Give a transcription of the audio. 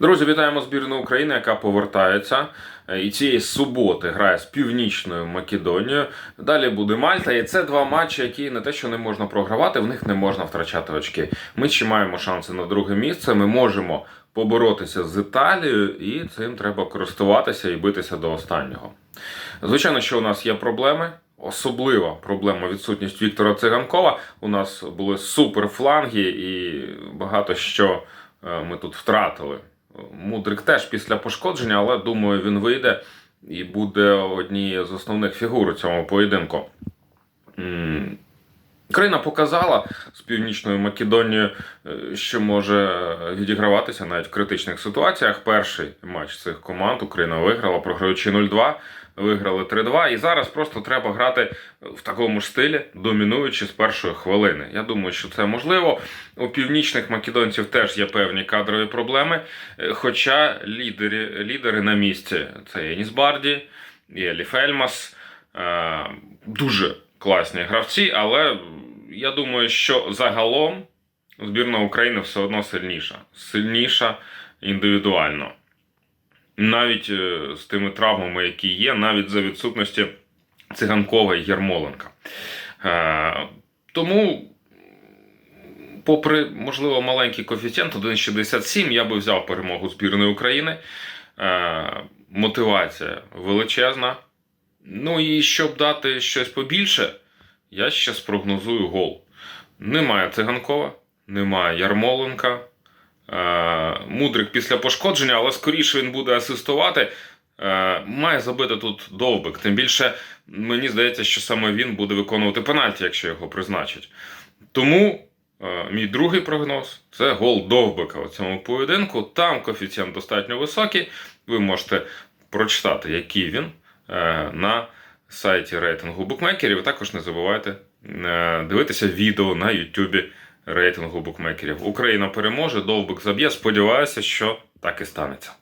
Друзі, вітаємо збірну України, яка повертається. Е, І цієї суботи грає з Північною Македонією. Далі буде Мальта. І це два матчі, які не те, що не можна програвати, в них не можна втрачати очки. Ми ще маємо шанси на друге місце. Ми можемо поборотися з Італією, і цим треба користуватися і битися до останнього. Звичайно, що у нас є проблеми. Особлива проблема відсутність Віктора Циганкова. У нас були суперфланги і багато що е, ми тут втратили. Мудрик теж після пошкодження, але думаю, він вийде і буде однією з основних фігур у цьому поєдинку. М, Країна показала з Північною Македонією, е, що може відіграватися навіть в критичних ситуаціях. Перший матч цих команд Україна виграла, програючи 0-2, виграли 3-2. І зараз просто треба грати в такому ж стилі, домінуючи з першої хвилини. Я думаю, що це можливо. У північних македонців теж є певні кадрові проблеми. е, Хоча лідери, лідери на місці це Еніс Барді, і Елі Фельмас. Е, Дуже класні гравці, але я думаю, що загалом збірна України все одно сильніша. Сильніша індивідуально. Навіть е, з тими травмами, які є, навіть за відсутності Циганкова і Єрмоленка. Е, Тому, попри, можливо, маленький коефіцієнт 1,67, я би взяв перемогу збірної України. Е, Мотивація величезна. Ну і щоб дати щось побільше, я ще спрогнозую гол. Немає циганкова, немає Ярмоленка. Е, Мудрик після пошкодження, але скоріше він буде асистувати. Е, Має забити тут довбик. Тим більше, мені здається, що саме він буде виконувати пенальті, якщо його призначать. Тому е, мій другий прогноз це гол довбика у цьому поєдинку. Там коефіцієнт достатньо високий. Ви можете прочитати, який він на сайті рейтингу букмекерів. Також не забувайте е, дивитися відео на Ютубі рейтингу букмекерів. Україна переможе, довбик заб'є. Сподіваюся, що так і станеться.